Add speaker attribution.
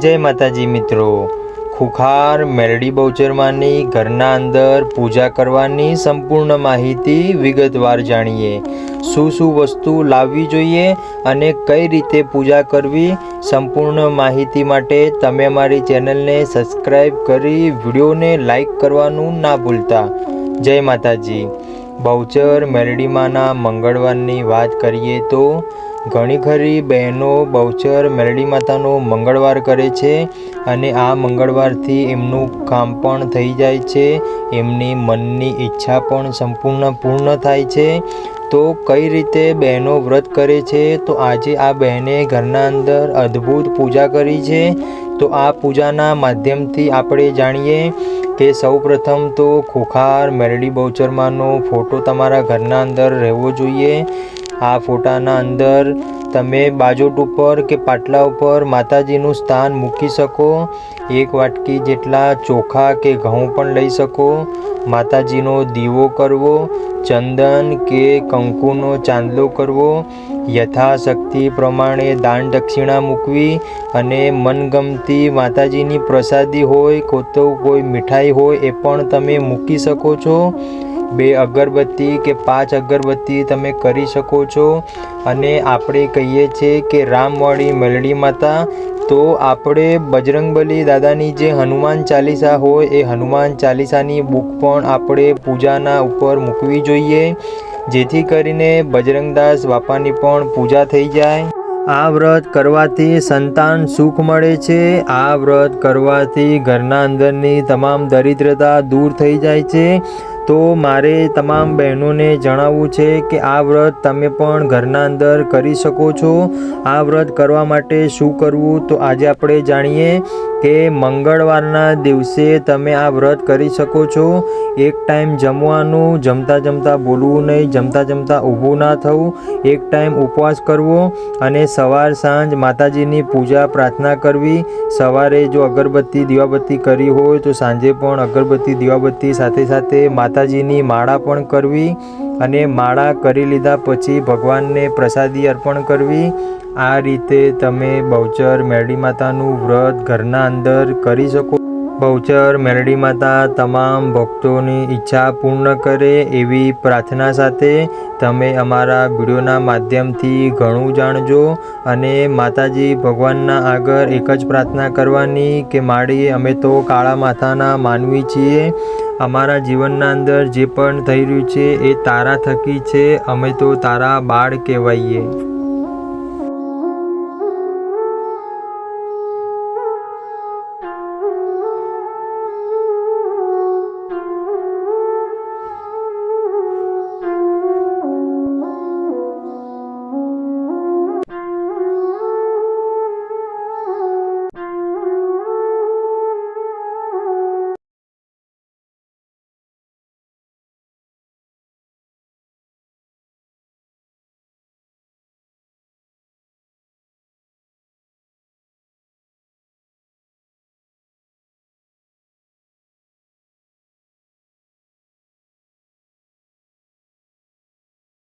Speaker 1: જય માતાજી મિત્રો. ખુખાર મેરડી બહુચરમાની ઘરના અંદર પૂજા કરવાની સંપૂર્ણ માહિતી વિગતવાર જાણીએ. શું શું વસ્તુ લાવવી જોઈએ અને કઈ રીતે પૂજા કરવી સંપૂર્ણ માહિતી માટે તમે અમારી ચેનલને સબસ્ક્રાઈબ કરી વિડીયોને લાઈક કરવાનું ના ભૂલતા. જય માતાજી. બહુચર મેરડીમાંના મંગળવારની વાત કરીએ તો ઘણી ખરી બહેનો, બહુચર, મેલડી માતાનો મંગળવાર કરે છે અને આ મંગળવારથી એમનું કામ પણ થઈ જાય છે. એમની મનની ઈચ્છા પણ સંપૂર્ણ પૂર્ણ થાય છે. તો કઈ રીતે બહેનો વ્રત કરે છે? તો આજે આ બહેને ઘરના અંદર અદ્ભુત પૂજા કરી છે. તો આ પૂજાના માધ્યમથી આપણે જાણીએ કે સૌ પ્રથમ તો ખોખાર મેરડી બહુચરમાનો ફોટો તમારા ઘરના અંદર રહેવો જોઈએ. આ ફોટાના અંદર તમે બાજોટ ઉપર કે પાટલા ઉપર માતાજીનું સ્થાન મૂકી શકો. એક વાટકી જેટલા ચોખા કે ઘઉં પણ લઈ શકો. માતાજીનો દીવો કરવો, ચંદન કે કંકુનો ચાંદલો કરવો. યથાશક્તિ પ્રમાણે દાન દક્ષિણા મૂકવી અને મનગમતી માતાજીની પ્રસાદી હોય કોતો કોઈ મીઠાઈ હોય એ પણ તમે મૂકી શકો છો. બે અગરબત્તી કે પાંચ અગરબત્તી તમે કરી શકો છો. અને આપણે કહીએ છીએ કે રામવાળી મેલડી માતા, તો આપણે બજરંગબલી દાદાની જે હનુમાન ચાલીસા હોય, એ હનુમાન ચાલીસાની બુક પણ આપણે પૂજાના ઉપર મૂકવી જોઈએ. જેથી કરીને બજરંગદાસ બાપાની પણ પૂજા થઈ જાય. આ વ્રત કરવાથી સંતાન સુખ મળે છે. આ વ્રત કરવાથી ઘરના અંદરની તમામ દરિદ્રતા દૂર થઈ જાય છે. તો મારે તમામ બહેનોને જણાવવું છે કે આ વ્રત તમે પણ ઘરના અંદર કરી શકો છો. આ વ્રત કરવા માટે શું કરવું? તો આજે આપણે જાણીએ કે મંગળવારના દિવસે તમે આ વ્રત કરી શકો છો. એક ટાઈમ જમવાનું, જમતા જમતા બોલવું નહીં, જમતા જમતા ઊભું ના થવું. એક ટાઈમ ઉપવાસ કરવો અને સવાર સાંજ માતાજીની પૂજા, પ્રાર્થના કરવી. સવારે જો અગરબત્તી, દીવાબત્તી કરી હોય તો સાંજે પણ અગરબત્તી, દીવાબત્તી સાથે સાથે માતાજીની માળા પણ કરવી અને માળા કરી લીધા પછી ભગવાનને પ્રસાદી અર્પણ કરવી. આ રીતે તમે બહુચર મેળી માતાનું વ્રત ઘરના અંદર કરી શકો બહુચર, મેરડી માતા તમામ ભક્તોની ઈચ્છા પૂર્ણ કરે એવી પ્રાર્થના સાથે તમે અમારા વિડીયોના માધ્યમથી ઘણું જાણજો અને માતાજી ભગવાનના આગળ એક જ પ્રાર્થના કરવાની કે માડી અમે તો કાળા માથાના માનવી છીએ. અમારા જીવનના અંદર જે પણ થઈ રહ્યું છે એ તારા થકી છે, અમે તો તારા બાળ કહેવાઈએ.